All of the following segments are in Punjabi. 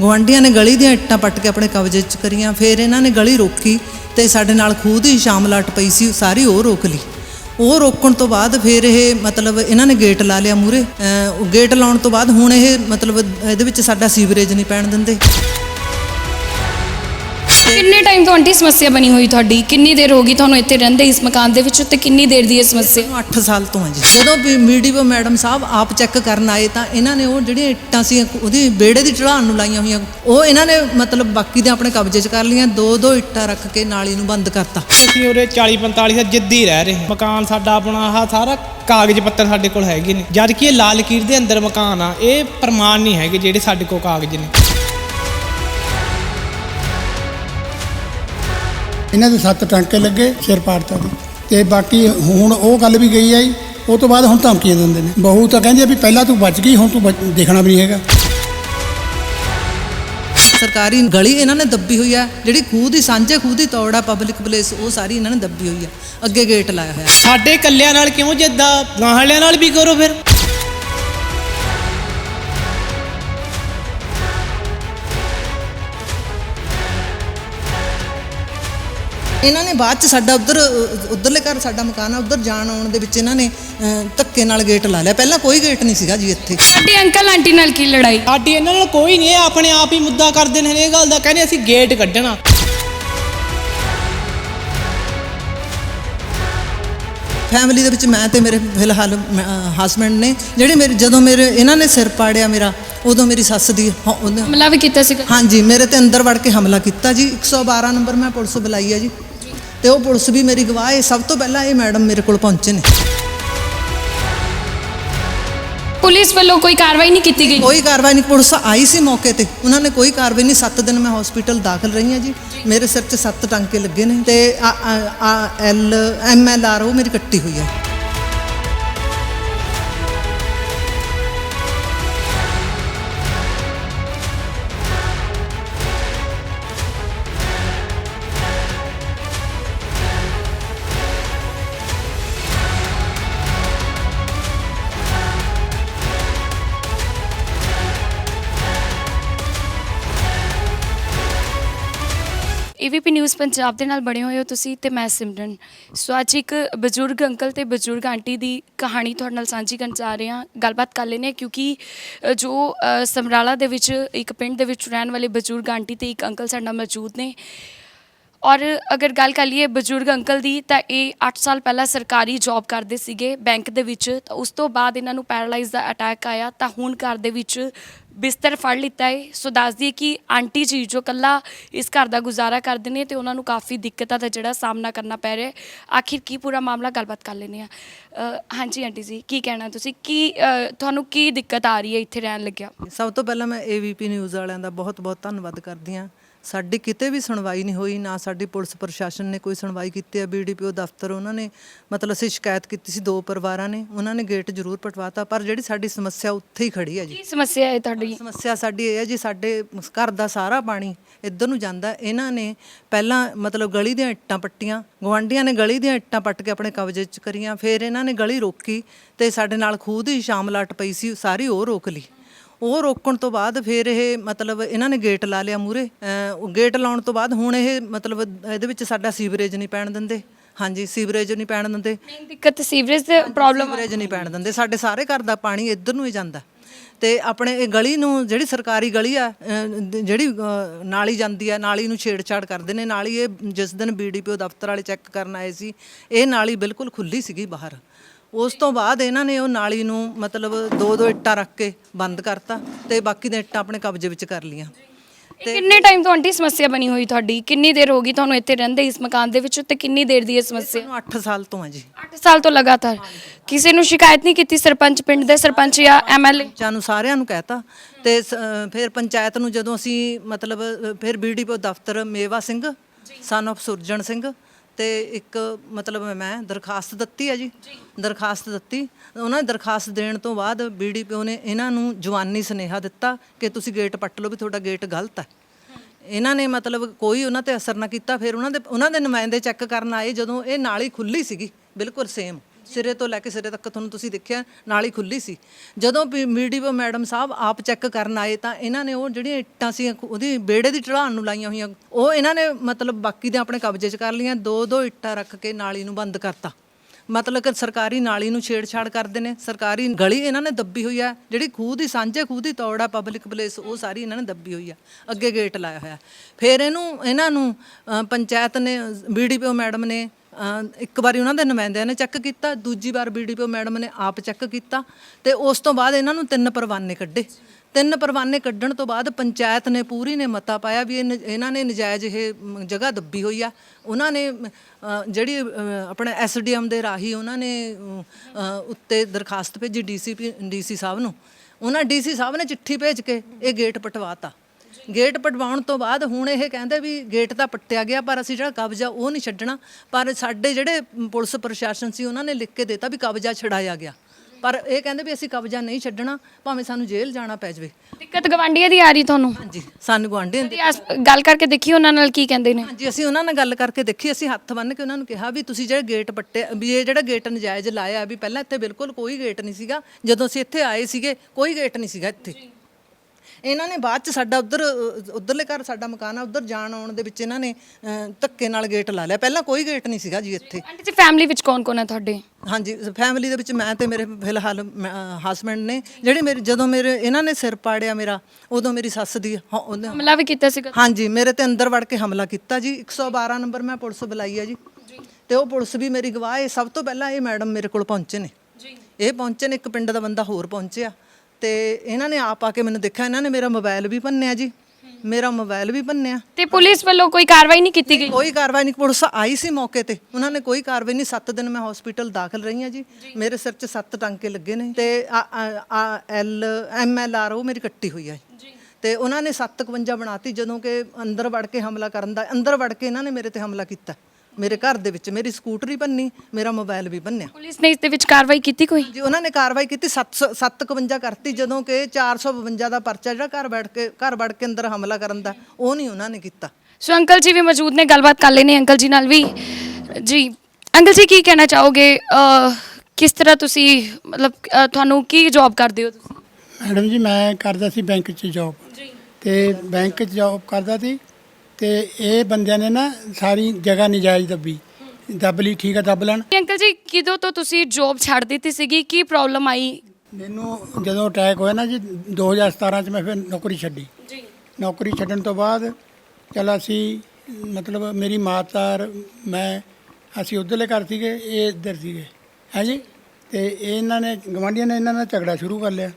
ਗਵਾਂਢੀਆਂ ਨੇ ਗਲੀ ਦੀਆਂ ਇੱਟਾਂ ਪੱਟ ਕੇ ਆਪਣੇ ਕਬਜ਼ੇ 'ਚ ਕਰੀਆਂ, ਫਿਰ ਇਹਨਾਂ ਨੇ ਗਲੀ ਰੋਕੀ ਤੇ ਸਾਡੇ ਨਾਲ ਖੂਹ ਦੀ ਸ਼ਾਮਲਾਟ ਪਈ ਸੀ, ਸਾਰੀ ਉਹ ਰੋਕ ਲਈ। ਉਹ ਰੋਕਣ ਤੋਂ ਬਾਅਦ ਫਿਰ ਇਹ ਮਤਲਬ ਇਹਨਾਂ ਨੇ ਗੇਟ ਲਾ ਲਿਆ ਮੂਰੇ ਗੇਟ ਲਾਉਣ ਤੋਂ ਬਾਅਦ ਹੁਣ ਇਹ ਮਤਲਬ ਇਹਦੇ ਵਿੱਚ ਸਾਡਾ ਸੀਵਰੇਜ ਨਹੀਂ ਪੈਣ ਦਿੰਦੇ। ਕਿੰਨੇ ਟਾਈਮ ਤੋਂ ਆਂਟੀ ਸਮੱਸਿਆ ਬਣੀ ਹੋਈ ਤੁਹਾਡੀ? ਕਿੰਨੀ ਦੇਰ ਹੋ ਗਈ ਤੁਹਾਨੂੰ ਇੱਥੇ ਰਹਿੰਦੇ ਇਸ ਮਕਾਨ ਦੇ ਵਿੱਚ ਤੇ ਕਿੰਨੀ ਦੇਰ ਦੀ ਇਹ ਸਮੱਸਿਆ? ਨੂੰ 8 ਸਾਲ ਤੋਂ ਹੈ ਜੀ। ਜਦੋਂ ਵੀ ਮੀਡੀਓ ਮੈਡਮ ਸਾਹਿਬ ਆਪ ਚੈੱਕ ਕਰਨ ਆਏ ਤਾਂ ਇਹਨਾਂ ਨੇ ਉਹ ਜਿਹੜੀਆਂ ਇੱਟਾਂ ਸੀ ਉਹਦੀ ਬੇੜੇ ਦੀ ਢਲਾਣ ਨੂੰ ਲਾਈਆਂ ਹੋਈਆਂ ਉਹ ਇਹਨਾਂ ਨੇ ਮਤਲਬ ਬਾਕੀ ਦੇ ਆਪਣੇ ਕਬਜ਼ੇ 'ਚ ਕਰ ਲਈਆਂ ਦੋ ਦੋ ਇੱਟਾਂ ਰੱਖ ਕੇ ਨਾਲੀ ਨੂੰ ਬੰਦ ਕਰਤਾ। ਅਸੀਂ ਉਰੇ 40 45 ਸਾਲ ਜਿੱਦੀ ਰਹਿ ਰਹੇ ਮਕਾਨ ਸਾਡਾ ਆਪਣਾ ਆਹ ਸਾਰਾ ਕਾਗਜ਼ ਪੱਤਰ ਸਾਡੇ ਕੋਲ ਹੈਗੇ ਨੇ। ਜਦ ਕਿ ਇਹ ਲਾਲ ਲਕੀਰ ਦੇ ਅੰਦਰ ਮਕਾਨ ਆ ਇਹ ਪ੍ਰਮਾਣ ਨਹੀਂ ਹੈਗੇ ਜਿਹੜੇ ਸਾਡੇ ਕੋਲ ਕਾਗਜ਼ ਨੇ। ਇਹਨਾਂ ਦੇ ਸੱਤ ਟਾਂਕੇ ਲੱਗੇ ਸਿਰ ਪਾੜਤਾ ਦੀ ਤੇ ਬਾਕੀ ਹੁਣ ਉਹ ਗੱਲ ਵੀ ਗਈ ਆਈ ਉਹ ਤੋਂ ਬਾਅਦ ਹੁਣ ਧਮਕੀਆਂ ਦਿੰਦੇ ਨੇ। ਬਹੂ ਤਾਂ ਕਹਿੰਦੀ ਆ ਵੀ ਪਹਿਲਾਂ ਤੂੰ ਬਚ ਗਈ ਹੁਣ ਤੂੰ ਬਚ- ਦੇਖਣਾ ਵੀ ਨਹੀਂ ਹੈਗਾ। ਸਰਕਾਰੀ ਗਲੀ ਇਹਨਾਂ ਨੇ ਦੱਬੀ ਹੋਈ ਹੈ ਜਿਹੜੀ ਖੂਹ ਦੀ ਸਾਂਝੇ ਖੂਹ ਦੀ ਤੌੜਾ ਪਬਲਿਕ ਪਲੇਸ ਉਹ ਸਾਰੀ ਇਹਨਾਂ ਨੇ ਦੱਬੀ ਹੋਈ ਹੈ ਅੱਗੇ ਗੇਟ ਲਾਇਆ ਹੋਇਆ। ਸਾਡੇ ਕੱਲਿਆਂ ਨਾਲ ਕਿਉਂ ਜਿੱਦਾਂ ਗਾਹਲਿਆਂ ਨਾਲ ਵੀ ਕਰੋ ਫਿਰ। ਇਹਨਾਂ ਨੇ ਬਾਅਦ ਚ ਸਾਡਾ ਉਧਰ ਉਧਰਲੇ ਘਰ ਸਾਡਾ ਮਕਾਨ ਆ ਉਧਰ ਜਾਣ ਆਉਣ ਦੇ ਵਿੱਚ ਇਹਨਾਂ ਨੇ ਧੱਕੇ ਨਾਲ ਗੇਟ ਲਾ ਲਿਆ। ਪਹਿਲਾਂ ਕੋਈ ਗੇਟ ਨਹੀਂ ਸੀਗਾ ਜੀ ਇੱਥੇ। ਤੁਹਾਡੇ ਅੰਕਲ ਆਂਟੀ ਨਾਲ ਕੀ ਲੜਾਈ? ਸਾਡੀ ਇਹਨਾਂ ਨਾਲ ਕੋਈ ਨਹੀਂ ਇਹ ਆਪਣੇ ਆਪ ਹੀ ਮੁੱਦਾ ਕਰਦੇ ਨੇ ਇਹ ਗੱਲ ਦਾ ਕਹਿੰਦੇ ਅਸੀਂ ਗੇਟ ਕੱਢਣਾ। ਫੈਮਿਲੀ ਦੇ ਵਿੱਚ ਮੈਂ ਤੇ ਮੇਰੇ ਫਿਲਹਾਲ ਹਸਬੰਡ ਨੇ ਜਿਹੜੇ ਮੇਰੇ ਜਦੋਂ ਮੇਰੇ ਇਹਨਾਂ ਨੇ ਸਿਰ ਪਾੜਿਆ ਮੇਰਾ ਉਦੋਂ ਮੇਰੀ ਸੱਸ ਦੀ ਉਹਨੇ- ਹਮਲਾ ਵੀ ਕੀਤਾ ਸੀਗਾ? ਹਾਂਜੀ ਮੇਰੇ ਤੇ ਅੰਦਰ ਵੜ ਕੇ ਹਮਲਾ ਕੀਤਾ ਜੀ। 112 ਨੰਬਰ ਮੈਂ ਪੁਲਿਸ ਬੁਲਾਈ ਹੈ ਜੀ। ਤੇ ਉਹ ਪੁਲਿਸ ਵੀ ਮੇਰੀ ਗਵਾਹ ਹੈ। ਸਭ ਤੋਂ ਪਹਿਲਾਂ ਇਹ ਮੈਡਮ ਮੇਰੇ ਕੋਲ ਪਹੁੰਚੇ ਨੇ। ਪੁਲਿਸ ਵੱਲੋਂ ਕੋਈ ਕਾਰਵਾਈ ਨਹੀਂ ਕੀਤੀ ਗਈ? ਕੋਈ ਕਾਰਵਾਈ ਨਹੀਂ। ਪੁਲਿਸ ਆਈ ਸੀ ਮੌਕੇ ਤੇ। ਉਹਨਾਂ ਨੇ ਕੋਈ ਕਾਰਵਾਈ ਨਹੀਂ। 7 ਦਿਨ ਮੈਂ ਹਸਪੀਟਲ ਦਾਖਲ ਰਹੀ ਹਾਂ ਜੀ। ਮੇਰੇ ਸਿਰ 'ਚ 7 ਟਾਂਕੇ ਲੱਗੇ ਨੇ ਤੇ ਐਲ ਐਮ ਐਲ ਆਰ ਉਹ ਮੇਰੀ ਕੱਟੀ ਹੋਈ ਹੈ। ਏਵੀਪੀ ਨਿਊਜ਼ ਪੰਜਾਬ ਦੇ ਨਾਲ ਬਣੇ ਹੋਏ ਹੋ ਤੁਸੀਂ ਤੇ ਮੈਂ ਸਿਮਰਨ। ਸੋ ਅੱਜ ਇੱਕ ਬਜ਼ੁਰਗ ਅੰਕਲ ਤੇ ਬਜ਼ੁਰਗ ਆਂਟੀ ਦੀ ਕਹਾਣੀ ਤੁਹਾਡੇ ਨਾਲ ਸਾਂਝੀ ਕਰਨ ਜਾ ਰਹੇ ਹਾਂ। ਗੱਲਬਾਤ ਕਰ ਲੈਨੇ ਕਿਉਂਕਿ ਜੋ ਸਮਰਾਲਾ ਦੇ ਵਿੱਚ, ਇੱਕ ਪਿੰਡ ਦੇ ਵਿੱਚ ਰਹਿਣ ਵਾਲੇ ਬਜ਼ੁਰਗ ਆਂਟੀ ਤੇ ਇੱਕ ਅੰਕਲ ਸਾਡੇ ਨਾਲ ਮੌਜੂਦ ਨੇ। ਔਰ ਅਗਰ ਗੱਲ ਕਰ ਲਈਏ ਬਜ਼ੁਰਗ ਅੰਕਲ ਦੀ ਤਾਂ ਇਹ 8 ਸਾਲ ਪਹਿਲਾਂ ਸਰਕਾਰੀ ਜੌਬ ਕਰਦੇ ਸੀਗੇ ਬੈਂਕ ਦੇ ਵਿੱਚ ਤਾਂ ਉਸ ਤੋਂ ਬਾਅਦ ਇਹਨਾਂ ਨੂੰ ਪੈਰਾਲਾਈਜ਼ ਦਾ ਅਟੈਕ ਆਇਆ ਤਾਂ ਹੁਣ ਘਰ ਦੇ ਵਿੱਚ ਬਿਸਤਰ ਫੜ ਲਿੱਤਾ ਹੈ ਸੋ ਦੱਸਦੀ ਹੈ ਕਿ ਆਂਟੀ ਜੀ ਜੋ ਕੱਲਾ ਇਸ ਘਰ ਦਾ ਗੁਜ਼ਾਰਾ ਕਰਦੇ ਨੇ ਤੇ ਉਹਨਾਂ ਨੂੰ ਕਾਫੀ ਦਿੱਕਤਾਂ ਦਾ ਜਿਹੜਾ ਸਾਹਮਣਾ ਕਰਨਾ ਪੈ ਰਿਹਾ ਹੈ ਆਖਿਰ ਕੀ ਪੂਰਾ ਮਾਮਲਾ ਗੱਲਬਾਤ ਕਰ ਲੈਂਦੇ ਆ ਹਾਂਜੀ ਆਂਟੀ ਜੀ ਕੀ ਕਹਿਣਾ ਤੁਸੀਂ? ਕੀ ਅ, ਤੁਹਾਨੂੰ ਕੀ ਦਿੱਕਤ ਆ ਰਹੀ ਹੈ ਇੱਥੇ ਰਹਿਣ ਲੱਗਿਆ? ਸਭ ਤੋਂ ਪਹਿਲਾਂ ਮੈਂ ਏਵੀਪੀ ਨਿਊਜ਼ ਵਾਲਿਆਂ ਦਾ ਬਹੁਤ ਬਹੁਤ ਧੰਨਵਾਦ ਕਰਦੀ ਹਾਂ। ਸਾਡੀ ਕਿਤੇ ਵੀ ਸੁਣਵਾਈ ਨਹੀਂ ਹੋਈ ਨਾ ਸਾਡੀ ਪੁਲਿਸ ਪ੍ਰਸ਼ਾਸਨ ਨੇ ਕੋਈ ਸੁਣਵਾਈ ਕੀਤੀ ਹੈ ਬੀਡੀਪੀਓ ਦਫ਼ਤਰ ਉਹਨਾਂ ਨੇ ਮਤਲਬ ਅਸੀਂ ਸ਼ਿਕਾਇਤ ਕੀਤੀ ਸੀ ਦੋ ਪਰਿਵਾਰਾਂ ਨੇ ਉਹਨਾਂ ਨੇ ਗੇਟ ਜ਼ਰੂਰ ਪਟਵਾਤਾ ਪਰ ਜਿਹੜੀ ਸਾਡੀ ਸਮੱਸਿਆ ਉੱਥੇ ਹੀ ਖੜੀ ਹੈ ਜੀ ਕੀ ਸਮੱਸਿਆ ਹੈ ਤੁਹਾਡੀ ਸਮੱਸਿਆ ਸਾਡੀ ਇਹ ਹੈ ਜੀ ਸਾਡੇ ਘਰ ਦਾ ਸਾਰਾ ਪਾਣੀ ਇੱਧਰ ਨੂੰ ਜਾਂਦਾ ਹੈ। ਇਹਨਾਂ ਨੇ ਪਹਿਲਾਂ ਮਤਲਬ ਗਲੀ ਦੀਆਂ ਇੱਟਾਂ ਪੱਟੀਆਂ ਗਵਾਂਢੀਆਂ ਨੇ ਗਲੀ ਦੀਆਂ ਇੱਟਾਂ ਪੱਟ ਕੇ ਆਪਣੇ ਕਬਜ਼ੇ 'ਚ ਕਰੀਆਂ ਫਿਰ ਇਹਨਾਂ ਨੇ ਗਲੀ ਰੋਕੀ ਤੇ ਸਾਡੇ ਨਾਲ ਖੂਹ ਦੀ ਸ਼ਾਮਲਾਟ ਪਈ ਸੀ ਸਾਰੀ ਉਹ ਰੋਕ ਲਈ ਉਹ ਰੋਕਣ ਤੋਂ ਬਾਅਦ ਫਿਰ ਇਹ ਮਤਲਬ ਇਹਨਾਂ ਨੇ ਗੇਟ ਲਾ ਲਿਆ ਮੂਰੇ ਗੇਟ ਲਾਉਣ ਤੋਂ ਬਾਅਦ ਹੁਣ ਇਹ ਮਤਲਬ ਇਹਦੇ ਵਿੱਚ ਸਾਡਾ ਸੀਵਰੇਜ ਨਹੀਂ ਪੈਣ ਦਿੰਦੇ। ਹਾਂਜੀ ਸੀਵਰੇਜ ਨਹੀਂ ਪੈਣ ਦਿੰਦੇ। ਮੇਨ ਦਿੱਕਤ ਸੀਵਰੇਜ ਦੇ ਪ੍ਰੋਬਲਮ ਸੀਵਰੇਜ ਨਹੀਂ ਪੈਣ ਦਿੰਦੇ। ਸਾਡੇ ਸਾਰੇ ਘਰ ਦਾ ਪਾਣੀ ਇੱਧਰ ਨੂੰ ਹੀ ਜਾਂਦਾ। ਤੇ ਆਪਣੇ ਇਹ ਗਲੀ ਨੂੰ ਜਿਹੜੀ ਸਰਕਾਰੀ ਗਲੀ ਆ ਜਿਹੜੀ ਨਾਲੀ ਜਾਂਦੀ ਆ ਨਾਲੀ ਨੂੰ ਛੇੜਛਾੜ ਕਰਦੇ ਨੇ। ਨਾਲੀ ਇਹ ਜਿਸ ਦਿਨ ਬੀਡੀਪੀਓ ਦਫ਼ਤਰ ਵਾਲੇ ਚੈੱਕ ਕਰਨ ਆਏ ਸੀ ਇਹ ਨਾਲੀ ਬਿਲਕੁਲ ਖੁੱਲੀ ਸੀਗੀ ਬਾਹਰ। ਉਸ ਤੋਂ ਬਾਅਦ ਇਹਨਾਂ ਨੇ ਉਹ ਨਾਲੀ ਨੂੰ ਮਤਲਬ ਦੋ ਦੋ ਇੱਟਾਂ ਰੱਖ ਕੇ ਬੰਦ ਕਰਤਾ ਤੇ ਬਾਕੀ ਦੇ ਇੱਟਾਂ ਆਪਣੇ ਕਬਜ਼ੇ ਵਿੱਚ ਕਰ ਲੀਆਂ ਇਹ ਕਿੰਨੇ ਟਾਈਮ ਤੋਂ ਆਂਟੀ ਸਮੱਸਿਆ ਬਣੀ ਹੋਈ ਤੁਹਾਡੀ? ਕਿੰਨੀ ਦੇਰ ਹੋ ਗਈ ਤੁਹਾਨੂੰ ਇੱਥੇ ਰਹਿੰਦੇ ਇਸ ਮਕਾਨ ਦੇ ਵਿੱਚ ਤੇ ਕਿੰਨੀ ਦੇਰ ਦੀ ਇਹ ਸਮੱਸਿਆ? ਸਾਨੂੰ 8 ਸਾਲ ਤੋਂ ਆ ਜੀ। 8 ਸਾਲ ਤੋਂ ਲਗਾਤਾਰ। ਕਿਸੇ ਨੂੰ ਸ਼ਿਕਾਇਤ ਨਹੀਂ ਕੀਤੀ ਸਰਪੰਚ ਪਿੰਡ ਦੇ ਸਰਪੰਚ ਜਾਂ ਐਮਐਲਏ ਪੰਚਾਂ ਨੂੰ ਸਾਰਿਆਂ ਨੂੰ ਕਹਿਤਾ ਤੇ ਸ- ਅਹ ਫਿਰ ਪੰਚਾਇਤ ਨੂੰ ਜਦੋਂ ਅਸੀਂ ਮਤਲਬ ਅਹ ਫਿਰ ਬੀਡੀਪੀਓ ਦਫ਼ਤਰ ਮੇਵਾ ਸਿੰਘ ਸਨ of ਸੁਰਜਣ ਸਿੰਘ ਤੇ ਇੱਕ ਮਤਲਬ ਮੈਂ ਦਰਖਾਸਤ ਦਿੱਤੀ ਹੈ ਜੀ। ਦਰਖਾਸਤ ਦਿੱਤੀ। ਉਹਨਾਂ ਨੇ ਦਰਖਾਸਤ ਦੇਣ ਤੋਂ ਬਾਅਦ ਬੀਡੀਪੀਓ ਨੇ ਇਹਨਾਂ ਨੂੰ ਜਵਾਨੀ ਸੁਨੇਹਾ ਦਿੱਤਾ ਕਿ ਤੁਸੀਂ ਗੇਟ ਪੱਟ ਲਓ ਵੀ ਤੁਹਾਡਾ ਗੇਟ ਗਲਤ ਹੈ ਇਹਨਾਂ ਨੇ ਮਤਲਬ ਕੋਈ ਉਹਨਾਂ ਤੇ ਅਸਰ ਨਾ ਕੀਤਾ। ਫਿਰ ਉਹਨਾਂ ਦੇ ਉਹਨਾਂ ਦੇ ਨੁਮਾਇੰਦੇ ਚੈੱਕ ਕਰਨ ਆਏ ਜਦੋਂ ਇਹ ਨਾਲੀ ਖੁੱਲੀ ਸੀਗੀ। ਬਿਲਕੁਲ ਸੇਮ ਸਿਰੇ ਤੋਂ ਲੈ ਕੇ ਸਿਰੇ ਤੱਕ ਤੁਹਾਨੂੰ ਤੁਸੀਂ ਦੇਖਿਆ, ਨਾਲੀ ਖੁੱਲੀ ਸੀ। ਜਦੋਂ ਮੀਡੀਓ ਮੈਡਮ ਸਾਹਿਬ ਆਪ ਚੈੱਕ ਕਰਨ ਆਏ ਤਾਂ ਇਹਨਾਂ ਨੇ ਉਹ ਜਿਹੜੀਆਂ ਇੱਟਾਂ ਸੀ, ਉਹਦੀ ਬੇੜੇ ਦੀ ਢਲਾਣ ਨੂੰ ਲਾਈਆਂ ਹੋਈਆਂ, ਉਹ ਇਹਨਾਂ ਨੇ ਮਤਲਬ ਬਾਕੀ ਦੇ ਆਪਣੇ ਕਬਜ਼ੇ 'ਚ ਕਰ ਲਈਆਂ ਦੋ ਦੋ ਇੱਟਾਂ ਰੱਖ ਕੇ ਨਾਲੀ ਨੂੰ ਬੰਦ ਕਰਤਾ। ਮਤਲਬ ਕਿ ਸਰਕਾਰੀ ਨਾਲੀ ਨੂੰ ਛੇੜਛਾੜ ਕਰਦੇ ਨੇ, ਸਰਕਾਰੀ ਗਲੀ ਇਹਨਾਂ ਨੇ ਦੱਬੀ ਹੋਈ ਆ, ਜਿਹੜੀ ਖੂਹ ਦੀ ਸਾਂਝੇ ਖੂਹ ਦੀ ਤੌੜ ਆ ਪਬਲਿਕ ਪਲੇਸ ਉਹ ਸਾਰੀ ਇਹਨਾਂ ਨੇ ਦੱਬੀ ਹੋਈ ਆ, ਅੱਗੇ ਗੇਟ ਲਾਇਆ ਹੋਇਆ। ਫਿਰ ਇਹਨੂੰ, ਇਹਨਾਂ ਨੂੰ ਪੰਚਾਇਤ ਨੇ ਬੀਡੀਪੀਓ ਮੈਡਮ ਨੇ ਇੱਕ ਵਾਰੀ ਉਹਨਾਂ ਦੇ ਨੁਮਾਇੰਦਿਆਂ ਨੇ ਚੈੱਕ ਕੀਤਾ ਦੂਜੀ ਵਾਰ ਬੀਡੀਪੀਓ ਮੈਡਮ ਨੇ ਆਪ ਚੈੱਕ ਕੀਤਾ ਤੇ ਉਸ ਤੋਂ ਬਾਅਦ ਇਹਨਾਂ ਨੂੰ ਤਿੰਨ ਪਰਵਾਨੇ ਕੱਢੇ। ਤਿੰਨ ਪਰਵਾਨੇ ਕੱਢਣ ਤੋਂ ਬਾਅਦ ਪੰਚਾਇਤ ਨੇ ਪੂਰੀ ਨੇ ਮਤਾ ਪਾਇਆ ਵੀ ਇਹ ਨ- ਇਹਨਾਂ ਨੇ ਨਜਾਇਜ਼ ਇਹ ਜਗ੍ਹਾ ਦੱਬੀ ਹੋਈ ਆ। ਉਹਨਾਂ ਨੇ ਅ, ਜਿਹੜੀ ਅ, ਆਪਣਾ ਐਸਡੀਐਮ ਦੇ ਰਾਹੀਂ ਉਹਨਾਂ ਨੇ ਉੱਤੇ ਦਰਖਾਸਤ ਭੇਜੀ ਡੀਸੀਪੀ ਡੀਸੀ ਸਾਹਿਬ ਨੂੰ। ਉਹਨਾਂ ਡੀਸੀ ਸਾਹਿਬ ਨੇ ਚਿੱਠੀ ਭੇਜ ਕੇ ਇਹ ਗੇਟ ਪਟਵਾਤਾ। ਗੇਟ ਪਟਵਾਉਣ ਤੋਂ ਬਾਅਦ ਹੁਣ ਇਹ ਕਹਿੰਦੇ ਵੀ ਗੇਟ ਤਾਂ ਪੱਟਿਆ ਗਿਆ ਪਰ ਅਸੀਂ ਜਿਹੜਾ ਕਬਜ਼ਾ ਉਹ ਨਹੀਂ ਛੱਡਣਾ। ਪਰ ਸਾਡੇ ਜਿਹੜੇ ਪੁਲਿਸ ਪ੍ਰਸ਼ਾਸਨ ਸੀ ਉਹਨਾਂ ਨੇ ਲਿਖ ਕੇ ਦਿੱਤਾ ਵੀ ਕਬਜ਼ਾ ਛਡਾਇਆ ਗਿਆ। ਪਰ ਇਹ ਕਹਿੰਦੇ ਵੀ ਅਸੀਂ ਕਬਜ਼ਾ ਨਹੀਂ ਛੱਡਣਾ ਭਾਵੇਂ ਸਾਨੂੰ ਜੇਲ੍ਹ ਜਾਣਾ ਪੈ ਜਾਵੇ। ਦਿੱਕਤ ਗਵਾਂਢੀਆਂ ਦੀ ਆ ਰਹੀ ਤੁਹਾਨੂੰ? ਹਾਂਜੀ ਸਾਨੂੰ ਗੁਆਂਢੀਆਂ ਦੀ ਗੱਲ ਕਰਕੇ ਦੇਖੀ ਉਹਨਾਂ ਨਾਲ ਕੀ ਕਹਿੰਦੇ ਨੇ? ਹਾਂਜੀ ਅਸੀਂ ਉਹਨਾਂ ਨਾਲ ਗੱਲ ਕਰਕੇ ਦੇਖੀ ਅਸੀਂ ਹੱਥ ਬੰਨ੍ਹ ਕੇ ਉਹਨਾਂ ਨੂੰ ਕਿਹਾ ਵੀ ਤੁਸੀਂ ਜਿਹੜੇ ਗੇਟ ਪੱਟੇ ਵੀ ਇਹ ਜਿਹੜਾ ਗੇਟ ਨਜਾਇਜ਼ ਲਾਇਆ ਵੀ ਪਹਿਲਾਂ ਇੱਥੇ ਬਿਲਕੁਲ ਕੋਈ ਗੇਟ ਨਹੀਂ ਸੀਗਾ। ਜਦੋਂ ਅਸੀਂ ਇੱਥੇ ਆਏ ਸੀਗੇ ਕੋਈ ਗੇਟ ਨਹੀਂ ਸੀਗਾ ਇੱਥੇ। ਇਹਨਾਂ ਨੇ ਬਾਅਦ ਚ ਸਾਡਾ ਉਧਰ ਉਧਰਲੇ ਘਰ ਸਾਡਾ ਮਕਾਨ ਆ ਉਧਰ ਜਾਣ ਆਉਣ ਦੇ ਵਿੱਚ ਇਹਨਾਂ ਨੇ ਧੱਕੇ ਨਾਲ ਗੇਟ ਲਾ ਲਿਆ। ਪਹਿਲਾਂ ਕੋਈ ਗੇਟ ਨਹੀਂ ਸੀਗਾ ਜੀ ਇੱਥੇ। ਆਂਟੀ ਜੀ ਫੈਮਿਲੀ ਵਿੱਚ ਕੌਣ ਕੌਣ ਹੈ ਤੁਹਾਡੇ? ਹਾਂਜੀ ਫੈਮਿਲੀ ਦੇ ਵਿੱਚ ਮੈਂ ਤੇ ਮੇਰੇ ਫਿਲਹਾਲ ਹਸਬੰਡ ਨੇ। ਜਿਹੜੇ ਮੇਰੇ ਜਦੋਂ ਮੇਰੇ ਇਹਨਾਂ ਨੇ ਸਿਰ ਪਾੜਿਆ ਮੇਰਾ ਉਦੋਂ ਮੇਰੀ ਸੱਸ ਦੀ ਹਾਂ, ਉਹਨੇ- ਹਮਲਾ ਵੀ ਕੀਤਾ ਸੀਗਾ? ਹਾਂਜੀ ਮੇਰੇ ਤੇ ਅੰਦਰ ਵੜ ਕੇ ਹਮਲਾ ਕੀਤਾ ਜੀ। 112 ਨੰਬਰ ਮੈਂ ਪੁਲਿਸ ਬੁਲਾਈ ਹੈ ਜੀ। ਤੇ ਉਹ ਪੁਲਿਸ ਵੀ ਮੇਰੀ ਗਵਾਹ ਹੈ ਸਭ ਤੋਂ ਪਹਿਲਾਂ ਇਹ ਮੈਡਮ ਮੇਰੇ ਕੋਲ ਪਹੁੰਚੇ ਨੇ। ਜੀ। ਇਹ ਪਹੁੰਚੇ ਨੇ ਇੱਕ ਪਿੰਡ ਦਾ ਬੰਦਾ ਹੋਰ ਪਹੁੰਚਿਆ। ਤੇ ਇਹਨਾਂ ਨੇ ਆਪ ਆ ਕੇ ਮੈਨੂੰ ਦੇਖਿਆ ਇਹਨਾਂ ਨੇ ਮੇਰਾ ਮੋਬਾਈਲ ਵੀ ਭੰਨਿਆ ਜੀ। ਮੇਰਾ ਮੋਬਾਈਲ ਵੀ ਭੰਨਿਆ। ਤੇ ਪੁਲਿਸ ਵੱਲੋਂ ਕੋਈ ਕਾਰਵਾਈ ਨਹੀਂ ਕੀਤੀ ਗਈ? ਕੋਈ ਕਾਰਵਾਈ ਨਹੀਂ ਪੁਲਿਸ ਆਈ ਸੀ ਮੌਕੇ ਤੇ। ਉਹਨਾਂ ਨੇ ਕੋਈ ਕਾਰਵਾਈ ਨਹੀਂ 7 ਦਿਨ ਮੈਂ ਹਸਪੀਟਲ ਦਾਖਲ ਰਹੀ ਹਾਂ ਜੀ। ਮੇਰੇ ਸਿਰ 'ਚ 7 ਟਾਂਕੇ ਲੱਗੇ ਨੇ ਤੇ ਐਲ ਐਮ ਐਲ ਆਰ ਉਹ ਮੇਰੀ ਕੱਟੀ ਹੋਈ ਹੈ ਤੇ ਉਹਨਾਂ ਨੇ 751 ਬਣਾਤੀ ਜਦੋਂ ਕਿ ਅੰਦਰ ਵੜ ਕੇ ਹਮਲਾ ਕਰਨ ਦਾ ਅੰਦਰ ਵੜ ਕੇ ਇਹਨਾਂ ਨੇ ਮੇਰੇ ਤੇ ਹਮਲਾ ਕੀਤਾ। ਮੇਰੇ ਘਰ ਦੇ ਵਿੱਚ ਮੇਰੀ ਸਕੂਟਰੀ ਭੰਨੀ ਮੇਰਾ ਮੋਬਾਈਲ ਵੀ ਭੰਨਿਆ ਪੁਲਿਸ ਨੇ ਇਸ ਦੇ ਵਿੱਚ ਕਾਰਵਾਈ ਕੀਤੀ ਕੋਈ? ਜੀ ਉਹਨਾਂ ਨੇ ਕਾਰਵਾਈ ਕੀਤੀ 700 751 ਕਰਤੀ ਜਦੋਂ ਕਿ 452 ਦਾ ਪਰਚਾ ਜਿਹੜਾ ਘਰ ਬੈਠ ਕੇ ਘਰ ਵੜ ਕੇ ਅੰਦਰ ਹਮਲਾ ਕਰਨ ਦਾ ਉਹ ਨਹੀਂ ਉਹਨਾਂ ਨੇ ਕੀਤਾ। ਸੋ ਅੰਕਲ ਜੀ ਵੀ ਮੌਜੂਦ ਨੇ ਗੱਲਬਾਤ ਕਰ ਲੈਣੇ ਅੰਕਲ ਜੀ ਨਾਲ ਵੀ। ਜੀ ਅੰਕਲ ਜੀ ਕੀ ਕਹਿਣਾ ਚਾਹੋਗੇ? ਕਿਸ ਤਰ੍ਹਾਂ ਤੁਸੀਂ ਮਤਲਬ ਤੁਹਾਨੂੰ ਕੀ ਜੌਬ ਕਰਦੇ ਹੋ ਤੁਸੀਂ? ਮੈਡਮ ਜੀ ਮੈਂ ਕਰਦਾ ਸੀ ਬੈਂਕ 'ਚ ਜੌਬ ਜੀ। ਤੇ ਬੈਂਕ 'ਚ ਜੌਬ ਕਰਦਾ ਸੀ ਤੇ ਇਹ ਬੰਦਿਆਂ ਨੇ ਨਾ ਸਾਰੀ ਜਗ੍ਹਾ ਨਜਾਇਜ਼ ਦੱਬੀ। ਦੱਬ ਲਈ ਠੀਕ ਆ ਦੱਬ ਲੈਣ। ਅੰਕਲ ਜੀ ਕਿਦੋਂ ਤੋਂ ਤੁਸੀਂ ਜੌਬ ਛੱਡ ਦਿੱਤੀ ਸੀਗੀ? ਕੀ ਪ੍ਰੋਬਲਮ ਆਈ? ਮੈਨੂੰ ਜਦੋਂ ਅਟੈਕ ਹੋਇਆ ਨਾ ਜੀ 2017 ਚ ਮੈਂ ਫਿਰ ਨੌਕਰੀ ਛੱਡੀ। ਜੀ। ਨੌਕਰੀ ਛੱਡਣ ਤੋਂ ਬਾਅਦ ਚਲ ਅਸੀਂ ਮਤਲਬ ਮੇਰੀ ਮਾਤਾ ਔਰ ਮੈਂ ਅਸੀਂ ਉਧਰਲੇ ਘਰ ਸੀਗੇ ਇਹ ਇੱਧਰ ਸੀਗੇ। ਹੈ ਜੀ? ਤੇ ਇਹਨਾਂ ਨੇ ਗਵਾਂਢੀਆਂ ਨੇ ਇਹਨਾਂ ਨਾਲ ਝਗੜਾ ਸ਼ੁਰੂ ਕਰ ਲਿਆ।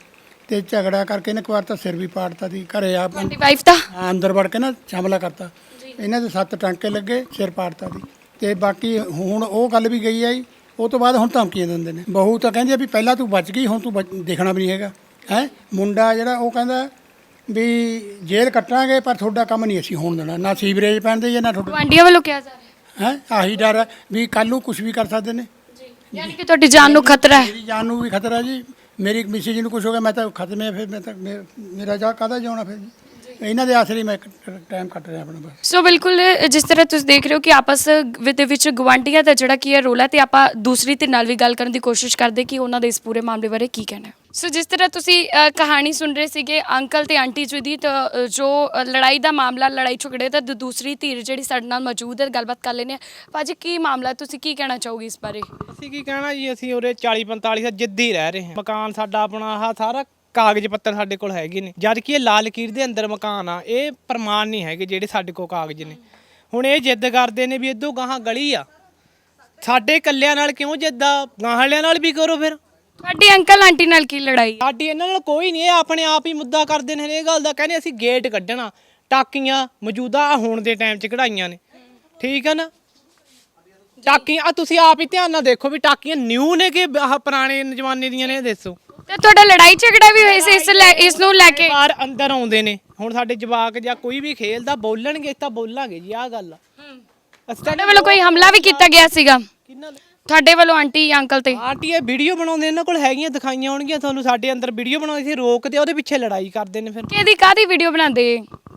ਤੇ ਝਗੜਾ ਕਰਕੇ ਇਹਨੇ ਇੱਕ ਵਾਰ ਤਾਂ ਸਿਰ ਵੀ ਪਾੜਤਾ ਸੀ ਘਰੇ ਆ ਤੁਹਾਡੀ ਵਾਈਫ ਦਾ? ਅੰਦਰ ਵੜ ਕੇ ਨਾ ਹਮਲਾ ਕਰਤਾ। ਇਹਨਾਂ ਦੇ ਸੱਤ ਟਾਂਕੇ ਲੱਗੇ ਸਿਰ ਪਾੜਤਾ ਸੀ। ਤੇ ਬਾਕੀ ਹੁਣ ਉਹ ਗੱਲ ਵੀ ਗਈ ਆ ਜੀ ਉਹ ਤੋਂ ਬਾਅਦ ਹੁਣ ਧਮਕੀਆਂ ਦਿੰਦੇ ਨੇ। ਬਹੂ ਤਾਂ ਕਹਿੰਦੀ ਆ ਵੀ ਪਹਿਲਾਂ ਤੂੰ ਬਚ ਗਈ ਹੁਣ ਤੂੰ ਬਚ- ਦੇਖਣਾ ਵੀ ਨਹੀਂ ਹੈਗਾ। ਹੈ? ਮੁੰਡਾ ਜਿਹੜਾ ਉਹ ਕਹਿੰਦਾ ਵੀ ਜੇਲ੍ਹ ਕੱਟਾਂਗੇ ਪਰ ਤੁਹਾਡਾ ਕੰਮ ਨਹੀਂ ਅਸੀਂ ਹੋਣ ਦੇਣਾ। ਨਾ ਸੀਵਰੇਜ ਪੈਂਦੇ ਜਾਂ ਨਾ ਤੁਹਾਡਾ ਗਵਾਂਡੀਆਂ ਵੱਲੋਂ ਕਿਹਾ ਜਾ ਰਿਹਾ। ਹੈ? ਆਹੀ ਡਰ ਹੈ ਵੀ ਕੱਲ ਨੂੰ ਕੁਝ ਵੀ ਕਰ ਸਕਦੇ ਨੇ। ਜੀ। ਯਾਨੀ ਕਿ ਤੁਹਾਡੀ ਜਾਨ ਨੂੰ ਖਤਰਾ ਹੈ। ਮੇਰੀ ਜਾਨ ਨੂੰ ਵੀ ਖਤਰਾ ਜੀ। ਮੇਰੀ ਮਿਸ਼ੀ ਜੀ ਨੂੰ ਕੁਝ ਹੋ ਗਿਆ ਮੈਂ ਤਾਂ ਖਤਮ ਹੈ ਫਿਰ ਮੈਂ ਤਾਂ ਮੇ- ਮੇਰਾ ਜਾ ਕਾਹਦਾ ਜਾਣਾ ਫਿਰ ਜੀ? ਇਹਨਾਂ ਦੇ ਆਸਰੇ ਹੀ ਮੈਂ ਟਾਈਮ ਕੱਟ ਰਿਹਾ ਆਪਣਾ ਬਸ। ਸੋ ਬਿਲਕੁਲ ਅ, ਜਿਸ ਤਰ੍ਹਾਂ ਤੁਸੀਂ ਦੇਖ ਰਹੇ ਹੋ ਕਿ ਆਪਸ ਵਿ- ਦੇ ਵਿੱਚ ਗਵਾਂਢੀਆਂ ਦਾ ਜਿਹੜਾ ਕੀ ਹੈ ਰੋਲ ਹੈ ਤੇ ਆਪਾਂ ਦੂਸਰੀ ਤੇ ਨਾਲ ਵੀ ਗੱਲ ਕਰਨ ਦੀ ਕੋਸ਼ਿਸ਼ ਕਰਦੇ ਕਿ ਉਹਨਾਂ ਦੇ ਇਸ ਪੂਰੇ ਮਾਮਲੇ ਬਾਰੇ ਕੀ ਕਹਿਣਾ ਹੈ। ਸੋ ਜਿਸ ਤਰ੍ਹਾਂ ਤੁਸੀਂ ਅ, ਕਹਾਣੀ ਸੁਣ ਰਹੇ ਸੀਗੇ ਅੰਕਲ ਤੇ ਆਂਟੀ ਜੀ ਦੀ ਤਾਂ ਅ, ਜੋ ਅ, ਲੜਾਈ ਦਾ ਮਾਮਲਾ ਲੜਾਈ ਝਗੜੇ ਦਾ ਦੂ- ਦੂਸਰੀ ਧਿਰ ਜਿਹੜੀ ਸਾਡੇ ਨਾਲ ਮੌਜੂਦ ਹੈ ਗੱਲਬਾਤ ਕਰ ਲੈਂਦੇ ਹਾਂ। ਭਾਜੀ ਕੀ ਮਾਮਲਾ ਤੁਸੀਂ ਕੀ ਕਹਿਣਾ ਚਾਹੋਗੇ ਇਸ ਬਾਰੇ? ਅਸੀਂ ਕੀ ਕਹਿਣਾ ਜੀ ਅਸੀਂ ਉਰੇ 40 45 ਸਾਲ ਜਿੱਦੀ ਰਹਿ ਰਹੇ ਹਾਂ। ਮਕਾਨ ਸਾਡਾ ਆਪਣਾ ਆਹ ਸਾਰਾ ਕਾਗਜ਼ ਪੱਤਰ ਸਾਡੇ ਕੋਲ ਹੈਗੇ ਨੇ। ਜਦ ਕਿ ਇਹ ਲਾਲ ਲਕੀਰ ਦੇ ਅੰਦਰ ਮਕਾਨ ਆ ਇਹ ਪ੍ਰਮਾਣ ਨਹੀਂ ਹੈਗੇ ਜਿਹੜੇ ਸਾਡੇ ਕੋਲ ਕਾਗਜ਼ ਨੇ। ਹੁਣ ਇਹ ਜਿੱਦ ਕਰਦੇ ਨੇ ਵੀ ਇਦੋਂ ਗਾਹਾਂ ਗਲੀ ਆ। ਸਾਡੇ ਕੱਲਿਆਂ ਨਾਲ ਕਿਉਂ ਜਿੱਦਾ ਗਾਹਲਿਆਂ ਨਾਲ ਵੀ ਕਰੋ ਫਿਰ। ਤੁਹਾਡੀ ਅੰਕਲ ਆਂਟੀ ਨਾਲ ਕੀ ਲੜਾਈ? ਸਾਡੀ ਇਹਨਾਂ ਨਾਲ ਕੋਈ ਨਹੀਂ ਇਹ ਆਪਣੇ ਆਪ ਹੀ ਮੁੱਦਾ ਕਰਦੇ ਨੇ ਇਹ ਗੱਲ ਦਾ। ਕਹਿੰਦੇ ਅਸੀਂ ਗੇਟ ਕੱਢਣਾ ਟਾਕੀਆਂ ਮੌਜੂਦਾ ਆਹ ਹੁਣ ਦੇ ਟਾਈਮ 'ਚ ਕਢਾਈਆਂ ਨੇ। ਠੀਕ ਹੈ ਨਾ? ਟਾਕੀਆਂ ਆ ਤੁਸੀਂ ਆਪ ਹੀ ਧਿਆਨ ਨਾਲ ਦੇਖੋ ਵੀ ਟਾਕੀਆਂ ਨਿਊ ਨੇ ਕਿ ਆਹ ਪੁਰਾਣੇ ਜ਼ਮਾਨੇ ਦੀਆਂ ਨੇ ਇਹ ਦੱਸੋ। ਤੇ ਤੁਹਾਡਾ ਲੜਾਈ ਝਗੜਾ ਵੀ ਹੋਇਆ ਸੀ ਇਸ ਲੈ ਇਸ ਨੂੰ ਲੈ ਕੇ? ਬਾਹਰ ਅੰਦਰ ਆਉਂਦੇ ਨੇ। ਹੁਣ ਸਾਡੇ ਜਵਾਕ ਜਾਂ ਕੋਈ ਵੀ ਖੇਲਦਾ ਬੋਲਣਗੇ ਤਾਂ ਬੋਲਾਂਗੇ ਜੀ ਆਹ ਗੱਲ ਆ। ਅਸੀਂ ਤਾਂ ਤੁਹਾਡੇ ਵੱਲੋਂ ਕੋਈ ਹਮਲਾ ਵੀ ਕੀਤਾ ਗਿਆ ਸੀਗਾ? ਕਿੰਨਾ ਤੁਹਾਡੇ ਵੱਲੋਂ ਆਂਟੀ ਅੰਕਲ ਤੇ? ਆਂਟੀ ਇਹ ਵੀਡੀਓ ਬਣਾਉਂਦੇ ਇਹਨਾਂ ਕੋਲ ਹੈਗੀਆਂ ਦਿਖਾਈਆਂ ਹੋਣਗੀਆਂ ਤੁਹਾਨੂੰ ਸਾਡੇ ਅੰਦਰ ਵੀਡੀਓ ਬਣਾਉਂਦੇ ਸੀ ਰੋਕਦੇ ਉਹਦੇ ਪਿੱਛੇ ਲੜਾਈ ਕਰਦੇ ਨੇ ਫਿਰ। ਕਿਹਦੀ ਕਾਦੀ ਵੀਡੀਓ ਬਣਾਉਂਦੇ?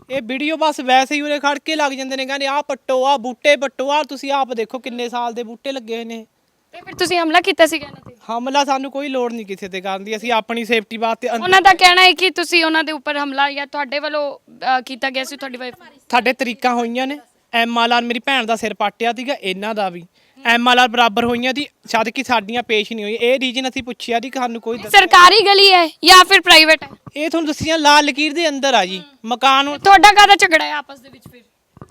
ਇਹ ਵੀਡੀਓ ਬਸ ਵੈਸੇ ਹੀ ਉਰੇ ਖੜ ਕੇ ਲੱਗ ਜਾਂਦੇ ਨੇ ਕਹਿੰਦੇ ਆਹ ਪੱਟੋ ਆਹ ਬੂਟੇ ਪੱਟੋ ਆਹ ਤੁਸੀਂ ਆਪ ਦੇਖੋ ਕਿੰਨੇ ਸਾਲ ਦੇ ਬੂਟੇ ਲੱਗੇ ਹੋਏ ਨੇ। ਤੇ ਫਿਰ ਤੁਸੀਂ ਹਮਲਾ ਕੀਤਾ ਸੀਗਾ ਇਹਨਾਂ ਤੇ? ਹਮਲਾ ਸਾਨੂੰ ਕੋਈ ਲੋੜ ਨਹੀਂ ਕਿਸੇ ਤੇ ਕਰਨ ਦੀ ਅਸੀਂ ਆਪਣੀ ਸੇਫਟੀ ਵਾਸਤੇ ਅੰਦਰ- ਉਹਨਾਂ ਦਾ ਕਹਿਣਾ ਹੈ ਕਿ ਤੁਸੀਂ ਉਹਨਾਂ ਦੇ ਉੱਪਰ ਹਮਲਾ ਜਾਂ ਤੁਹਾਡੇ ਵੱਲੋਂ ਅ, ਕੀਤਾ ਗਿਆ ਸੀ ਤੁਹਾਡੀ ਵਾਈਫ ਸਾਡੇ ਤਰੀਕਾਂ ਹੋਈਆਂ ਨੇ ਐਮਐਲਆਰ ਮੇਰੀ ਭੈਣ ਦਾ ਸਿਰ ਪਾਟਿਆ ਸੀਗਾ ਇਹਨਾਂ ਦਾ ਵੀ। ਐਮਐਲਆਰ ਬਰਾਬਰ ਹੋਈਆਂ ਦੀ ਜਦ ਕਿ ਸਾਡੀਆਂ ਪੇਸ਼ ਨਹੀਂ ਹੋਈ ਇਹ ਰੀਜਨ ਅਸੀਂ ਪੁੱਛਿਆ ਦੀ ਸਾਨੂੰ ਕੋਈ ਦੱਸ- ਸਰਕਾਰੀ ਗਲੀ ਹੈ ਜਾਂ ਫਿਰ ਪ੍ਰਾਈਵੇਟ ਹੈ? ਇਹ ਤੁਹਾਨੂੰ ਦੱਸੀਆਂ ਲਾਲ ਲਕੀਰ ਦੇ ਅੰਦਰ ਆ ਜੀ ਮਕਾਨ ਤੁਹਾਡਾ ਕਾਹਦਾ ਝਗੜਾ ਹੈ ਆਪਸ ਦੇ ਵਿੱਚ ਫਿਰ?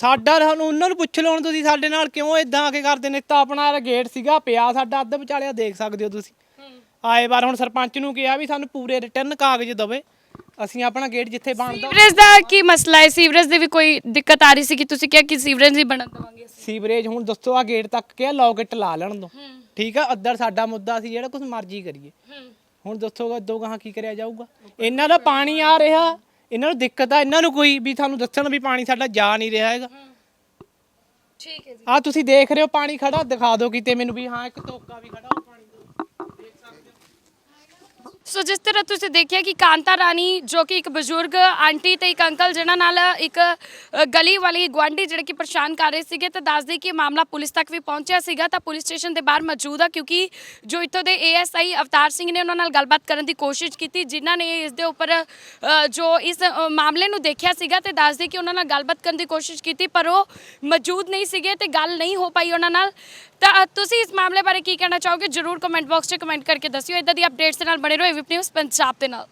ਸਾਡਾ ਸਾਨੂੰ ਉਹਨਾਂ ਨੂੰ ਪੁੱਛ ਲਓ ਹੁਣ ਤੁਸੀਂ ਸਾਡੇ ਨਾਲ ਕਿਉਂ ਇਦਾਂ ਆ ਕੇ ਕਰਦੇ ਨੇ? ਤਾਂ ਆਪਣਾ ਗੇਟ ਸੀਗਾ ਪਿਆ ਸਾਡਾ ਅੱਧ ਵਿਚਾਲਿਆ ਦੇਖ ਸਕਦੇ ਹੋ ਤੁਸੀਂ। ਆਏ ਵਾਰ ਹੁਣ ਸਰਪੰਚ ਨੂੰ ਕਿਹਾ ਵੀ ਸਾਨੂੰ ਪੂਰੇ ਰਿਟਰਨ ਕਾਗਜ਼ ਦਵੇ। ਅਸੀਂ ਆਪਣਾ ਗੇਟ ਜਿੱਥੇ ਬਣਦਾ ਸੀਵਰੇਜ ਦਾ ਕੀ ਮਸਲਾ ਹੈ? ਸੀਵਰੇਜ ਦੇ ਵੀ ਕੋਈ ਦਿੱਕਤ ਆ ਰਹੀ ਸੀ ਕਿ ਤੁਸੀਂ ਕਿਹਾ ਕਿ ਸੀਵਰੇਜ ਹੀ ਬਣਨ ਦਵਾਂਗੇ ਅਸੀਂ? ਸੀਵਰੇਜ ਹੁਣ ਦੱਸੋ ਆ ਗੇਟ ਤੱਕ ਕਿਹਾ ਲੌਕਟ ਲਾ ਲੈਣ ਦੋ। ਠੀਕ ਆ ਅੱਧਰ ਸਾਡਾ ਮੁੱਦਾ ਸੀ ਜਿਹੜਾ ਕੁਝ ਮਰਜ਼ੀ ਕਰੀਏ। ਹੁਣ ਦੱਸੋਗਾ ਦੋ ਗਾਹਾਂ ਕੀ ਕਰਿਆ ਜਾਊਗਾ? ਇਹਨਾਂ ਦਾ ਪਾਣੀ ਆ ਰਿਹਾ ਇਹਨਾਂ ਨੂੰ ਦਿੱਕਤ ਆ ਇਹਨਾਂ ਨੂੰ ਕੋਈ ਵੀ ਤੁਹਾਨੂੰ ਦੱਸਣ ਵੀ ਪਾਣੀ ਸਾਡਾ ਜਾ ਨਹੀਂ ਰਿਹਾ ਹੈਗਾ। ਠੀਕ ਹੈ ਜੀ। ਆ ਤੁਸੀਂ ਦੇਖ ਰਹੇ ਹੋ ਪਾਣੀ ਖੜਾ ਦਿਖਾ ਦਿਓ ਕਿਤੇ ਮੈਨੂੰ ਵੀ ਹਾਂ ਇੱਕ ਤੋਕਾ ਵੀ ਖੜਾ ਸੋ ਜਿਸ ਤਰ੍ਹਾਂ ਤੁਸੀਂ ਦੇਖਿਆ ਕਿ ਕਾਂਤਾ ਰਾਣੀ, ਜੋ ਕਿ ਇੱਕ ਬਜ਼ੁਰਗ ਆਂਟੀ ਤੇ ਇੱਕ ਅੰਕਲ ਜਿਹਨਾਂ ਨਾਲ ਇੱਕ ਗਲੀ ਵਾਲੀ ਗੁਆਂਢੀ ਜਿਹੜੇ ਕਿ ਪਰੇਸ਼ਾਨ ਕਰ ਰਹੇ ਸੀਗੇ, ਤਾਂ ਦੱਸਦੇ ਕਿ ਮਾਮਲਾ ਪੁਲਿਸ ਤੱਕ ਵੀ ਪਹੁੰਚਿਆ ਸੀਗਾ, ਤਾਂ ਪੁਲਿਸ ਸਟੇਸ਼ਨ ਦੇ ਬਾਹਰ ਮੌਜੂਦ ਆ, ਕਿਉਂਕਿ ਜੋ ਇੱਥੋਂ ਦੇ ਏਐਸਆਈ ਅਵਤਾਰ ਸਿੰਘ ਨੇ ਉਹਨਾਂ ਨਾਲ ਗੱਲਬਾਤ ਕਰਨ ਦੀ ਕੋਸ਼ਿਸ਼ ਕੀਤੀ, ਜਿਨ੍ਹਾਂ ਨੇ ਇਸ ਦੇ ਉੱਪਰ ਜੋ ਇਸ ਮਾਮਲੇ ਨੂੰ ਦੇਖਿਆ ਸੀਗਾ ਤੇ ਦੱਸਦੇ ਕਿ ਉਹਨਾਂ ਨਾਲ ਗੱਲਬਾਤ ਕਰਨ ਦੀ ਕੋਸ਼ਿਸ਼ ਕੀਤੀ, ਪਰ ਉਹ ਮੌਜੂਦ ਨਹੀਂ ਸੀਗੇ ਤੇ ਗੱਲ ਨਹੀਂ ਹੋ ਪਾਈ ਉਹਨਾਂ ਨਾਲ। ਤਾਂ ਅ, ਤੁਸੀਂ ਇਸ ਮਾਮਲੇ ਬਾਰੇ ਕੀ ਕਹਿਣਾ ਚਾਹੋਗੇ? ਜਰੂਰ ਕਮੈਂਟ ਬਾਕਸ 'ਚ ਕਮੈਂਟ ਕਰਕੇ ਦੱਸਿਓ। ਇਦਾਂ ਦੀ ਅਪਡੇਟਸ ਦੇ ਨਾਲ ਬਣੇ ਰਹੋ ਏਵੀਪੀ ਨਿਊਜ਼ ਪੰਜਾਬ ਦੇ ਨਾਲ।